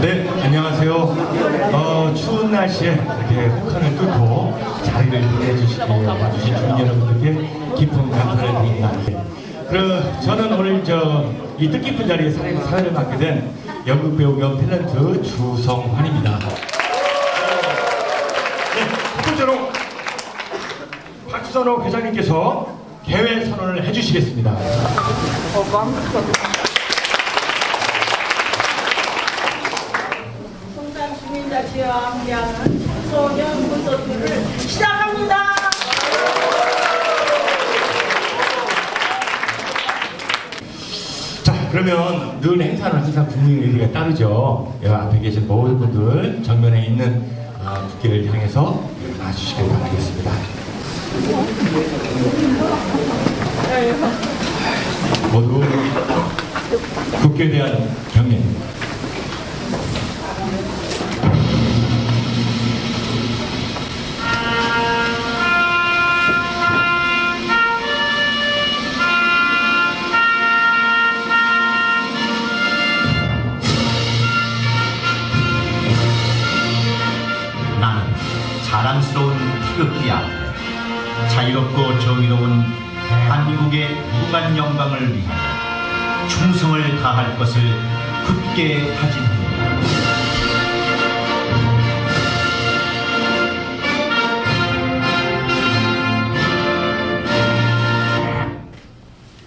네, 안녕하세요. 어, 추운 날씨에 이렇게 북한을 뚫고 자리를 빛내주시기 와주신 주민 여러분들께 깊은 감사를 드립니다. 그 저는 오늘 저 이 뜻깊은 자리에 사- 사회를 맡게 된 연극 배우 겸 탤런트 주성환입니다. 네, 첫 번째로 박선호 회장님께서 개회 선언을 해주시겠습니다. 성산 주민자치와 함께하는 소년 콘서트를 시작합니다. 자, 그러면 늘 행사는 항상 국민 의리가 따르죠. 여 앞에 계신 모든 분들 정면에 있는 아, 국기를 향해서 나와주시길 바라겠습니다. 모두 국기에 대한 경례입니다. 대한민국의 무한 영광을 위해 충성을 다할 것을 굳게 다짐합니다.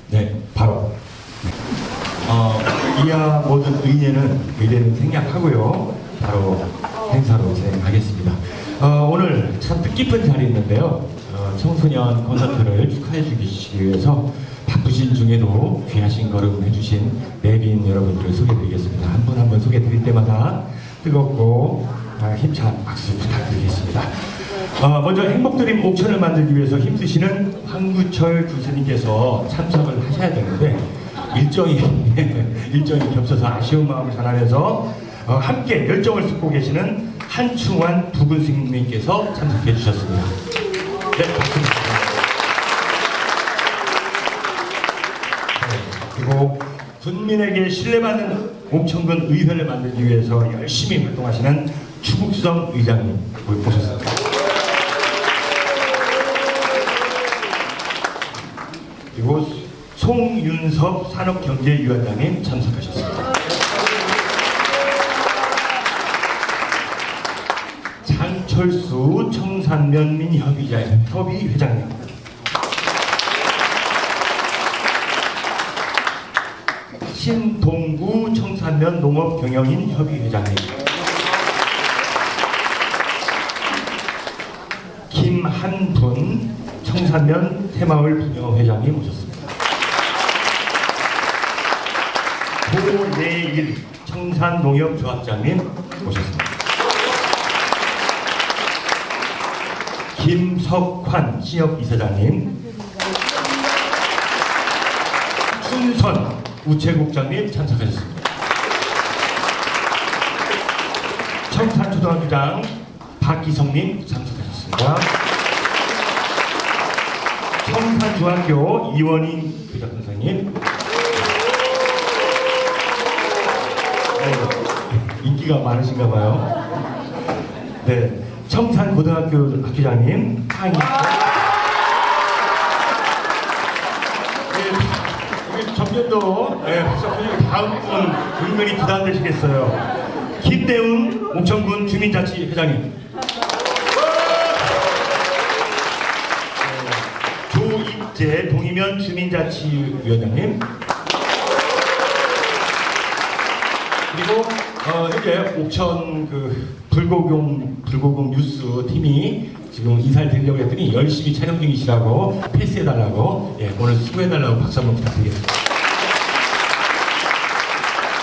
네, 어, 이하 모든 의례는 의례는 생략하고요. 바로 행사로 진행하겠습니다. 어, 오늘 참 뜻깊은 자리였는데요. 어, 청소년 콘서트를 축하해 주시기 위해서 바쁘신 중에도 귀하신 걸음 해주신 내빈 여러분들을 소개드리겠습니다. 한 분 한 분 소개드릴 때마다 뜨겁고 아, 힘찬 박수 부탁드리겠습니다. 어, 먼저 행복드림 옥천을 만들기 위해서 힘쓰시는 황구철 교수님께서 참석을 하셔야 되는데 일정이 일정이 겹쳐서 아쉬운 마음을 전하면서 어, 함께 열정을 쏟고 계시는 한충환 부군스님께서 참석해 주셨습니다. 네, 박수입니다. 네, 그리고 군민에게 신뢰받는 옥천군 의회를 만들기 위해서 열심히 활동하시는 추국성 의장님 모셨습니다. 그리고 송윤섭 산업경제위원장님 참석하셨습니다. 장철수 청산면민협의자 협의 회장님. 신동구 청산면 농업경영인 협의회장님. 김한분 청산면 새마을 부녀회장님 오셨습니다. 고내일 청산농협조합장님 오셨습니다. 김석환 신협 이사장님 춘선 우체국장님 참석하셨습니다. 청산초등학교장 박기성님 참석하셨습니다. 청산중학교 이원인 교장 선생님 네, 인기가 많으신가 봐요. 네, 청산고등학교 학교장님 항의 네, 점점도 네, 박사님 다음 분 불면이 부담되시겠어요. 김대훈 옥천군 주민자치 회장님. 네, 조입재 동이면 주민자치위원장님. 그리고 어, 현재 옥천 그 불고공 불고공 뉴스 팀이 지금 인사를 드리려고 했더니 열심히 촬영 중이시라고 패스해달라고 예, 오늘 수고해달라고 박수 한번 부탁드리겠습니다.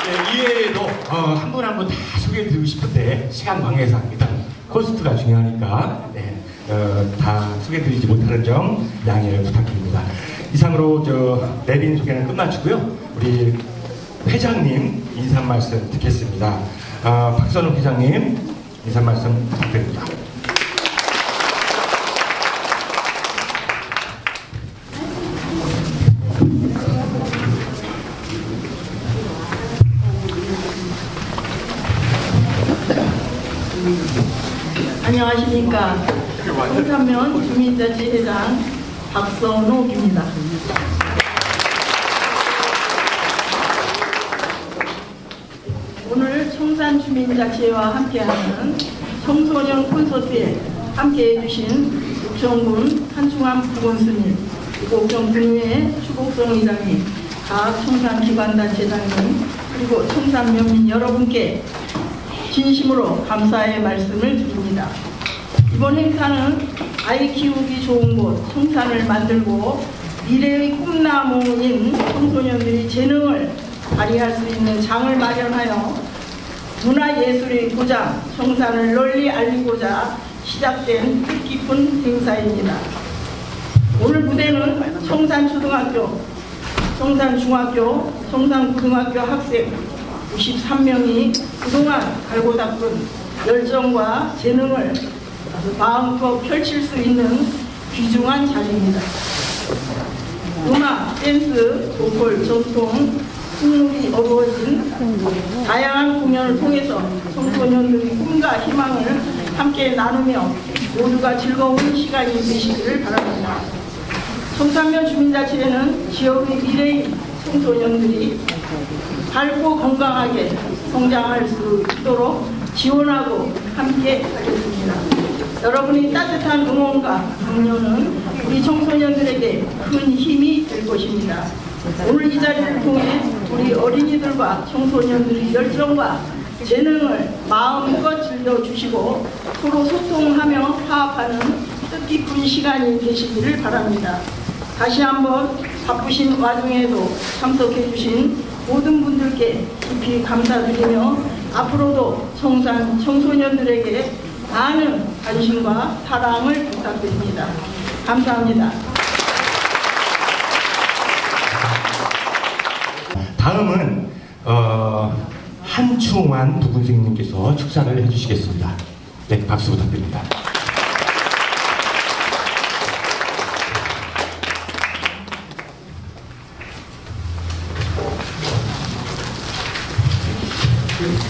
예, 이외에도 어, 한분 한 분 다 소개해드리고 싶은데 시간 관계상 일단 콘서트가 중요하니까 네, 어, 다 소개해드리지 못하는 점 양해를 부탁드립니다. 이상으로 저 내빈 소개는 끝마치고요. 우리 회장님 인사 말씀 듣겠습니다. 아, 박선욱 회장님 인사 말씀 부탁드립니다. 안녕하십니까. 홍산면 주민자치회장 박선욱입니다. 오늘 청산 주민자치회와 함께하는 청소년 콘서트에 함께해 주신 육청군 한중암 부원스님, 그리고 경분회 추복성 이장님, 각 청산 기관단체장님, 그리고 청산면민 여러분께 진심으로 감사의 말씀을 드립니다. 이번 행사는 아이 키우기 좋은 곳 청산을 만들고 미래의 꿈나무인 청소년들이 재능을 발휘할 수 있는 장을 마련하여 문화예술의 고장 청산을 널리 알리고자 시작된 뜻깊은 행사입니다. 오늘 무대는 청산초등학교, 청산중학교, 청산고등학교 학생 93명이 그동안 갈고 닦은 열정과 재능을 마음껏 펼칠 수 있는 귀중한 자리입니다. 음악, 댄스, 보컬, 전통, 풍물이 어우러진 다양한 공연을 통해서 청소년들의 꿈과 희망을 함께 나누며 모두가 즐거운 시간이 되시기를 바랍니다. 청산면 주민자치회는 지역의 미래의 청소년들이 밝고 건강하게 성장할 수 있도록 지원하고 함께 하겠습니다. 여러분의 따뜻한 응원과 격려는 우리 청소년들에게 큰 힘이 될 것입니다. 오늘 이 자리를 통해 우리 어린이들과 청소년들의 열정과 재능을 마음껏 즐겨주시고 서로 소통하며 화합하는 뜻깊은 시간이 되시기를 바랍니다. 다시 한번 바쁘신 와중에도 참석해 주신 모든 분들께 깊이 감사드리며 앞으로도 청산 청소년들에게 많은 관심과 사랑을 부탁드립니다. 감사합니다. 다음은 어, 한충환 부군생님께서 축사를 해주시겠습니다. 네, 박수 부탁드립니다.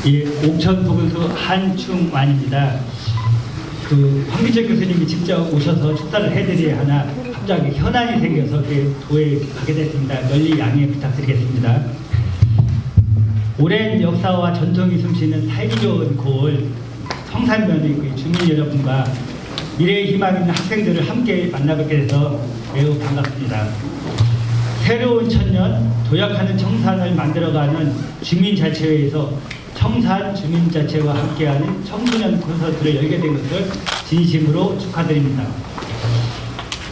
예, 옥천 부근수 한충만입니다. 그 황기철 교수님이 직접 오셔서 축사를 해드려야 하나 갑자기 현안이 생겨서 그 도에 가게 됐습니다. 널리 양해 부탁드리겠습니다. 오랜 역사와 전통이 숨쉬는 살기 좋은 고을 성산면의 그 주민 여러분과 미래의 희망 있는 학생들을 함께 만나뵙게 돼서 매우 반갑습니다. 새로운 천년 도약하는 청산을 만들어가는 주민자치회에서 청산 주민자치회와 함께하는 청소년 콘서트를 열게 된 것을 진심으로 축하드립니다.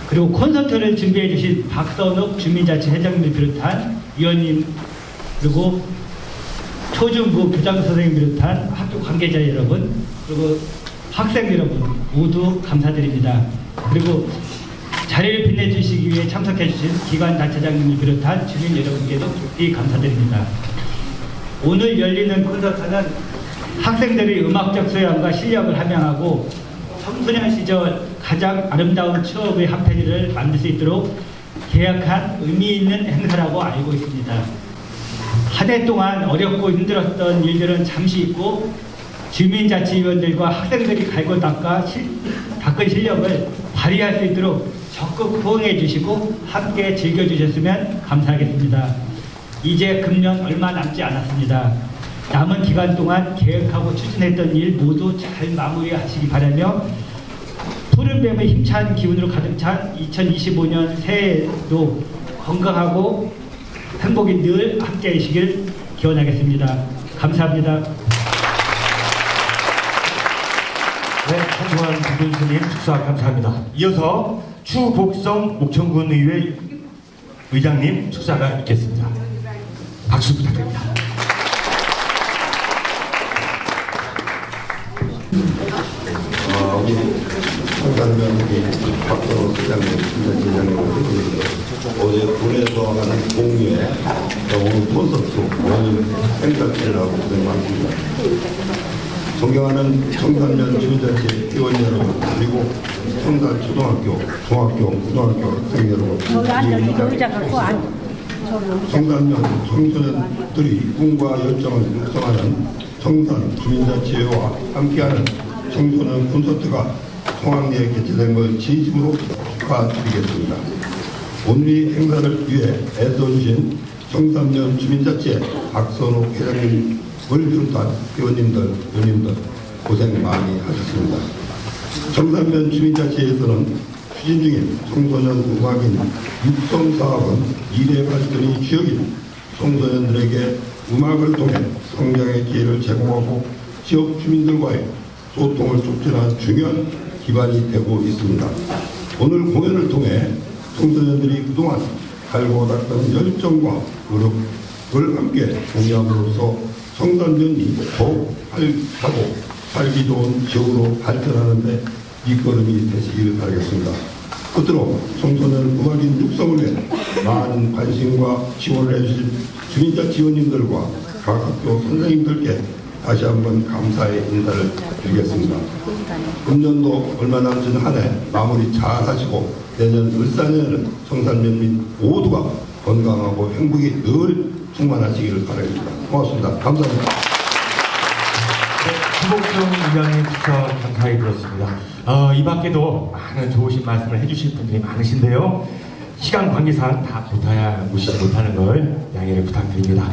그리고 콘서트를 준비해 주신 박선욱 주민자치 회장님을 비롯한 위원님 그리고 초중고 교장 선생님 비롯한 학교 관계자 여러분 그리고 학생 여러분 모두 감사드립니다. 그리고 자리를 빛내주시기 위해 참석해주신 기관 단체장님을 비롯한 주민 여러분께도 깊이 감사드립니다. 오늘 열리는 콘서트는 학생들의 음악적 소양과 실력을 함양하고 청소년 시절 가장 아름다운 추억의 한 페이지를 만들 수 있도록 계약한 의미 있는 행사라고 알고 있습니다. 한해 동안 어렵고 힘들었던 일들은 잠시 잊고 주민자치위원들과 학생들이 갈고 닦아 실, 닦은 실력을 발휘할 수 있도록 적극 호응해 주시고 함께 즐겨 주셨으면 감사하겠습니다. 이제 금년 얼마 남지 않았습니다. 남은 기간 동안 계획하고 추진했던 일 모두 잘 마무리하시기 바라며 푸른뱀의 힘찬 기운으로 가득 찬 2025년 새해에도 건강하고 행복이 늘 함께 하시길 기원하겠습니다. 감사합니다. 네, 한충환 부군생님 축사 감사합니다. 이어서 추복성 옥천군 의회 의장님 축사가 있겠습니다. 박수 부탁드립니다. 어, 우리 청산면 우리 박선호 시장님, 심사지장님 어제 군에서 하는 공유회 오늘 콘서트 오늘 행사기를 하고 고생 많습니다. 존경하는 청산면 주민자치 회원 여러분 그리고 청산 초등학교, 중학교, 고등학교 학생 여러분 이 청산면 청소년들이 꿈과 열정을 육성하는 청산 주민자치회와 함께하는 청소년 콘서트가 통학리에 개최된 걸 진심으로 축하드리겠습니다. 오늘 이 행사를 위해 애써주신 청삼년 주민자치회 박선호 회장님을 비롯한 회원님들, 의원님들 고생 많이 하셨습니다. 청삼면 주민자치회에서는 추진 중인 청소년 음악인 육성 사업은 미래 발전이 주역인 청소년들에게 음악을 통해 성장의 기회를 제공하고 지역 주민들과의 소통을 촉진하는 중요한 기반이 되고 있습니다. 오늘 공연을 통해 청소년들이 그동안 갈고 닦은 열정과 노력을 함께 공유함으로써 청소년이 더욱 활하고 살기 좋은 지역으로 발전하는 데 밑거름이 되시기를 바라겠습니다. 끝으로 청소년 음악인 육성을 위해 많은 관심과 지원을 해주신 주민자 지원님들과 각 학교 선생님들께 다시 한번 감사의 인사를 드리겠습니다. 금년도 얼마 남지 않은 한 해 마무리 잘 하시고 내년 을사년에는 청산면 민 모두가 건강하고 행복이 늘 충만하시기를 바라겠습니다. 고맙습니다. 감사합니다. 김복성 위원님 추천 감사히 들었습니다. 어, 이 밖에도 많은 좋으신 말씀을 해주실 분들이 많으신데요. 시간 관계상 다 못하야 오시지 못하는 걸 양해를 부탁드립니다.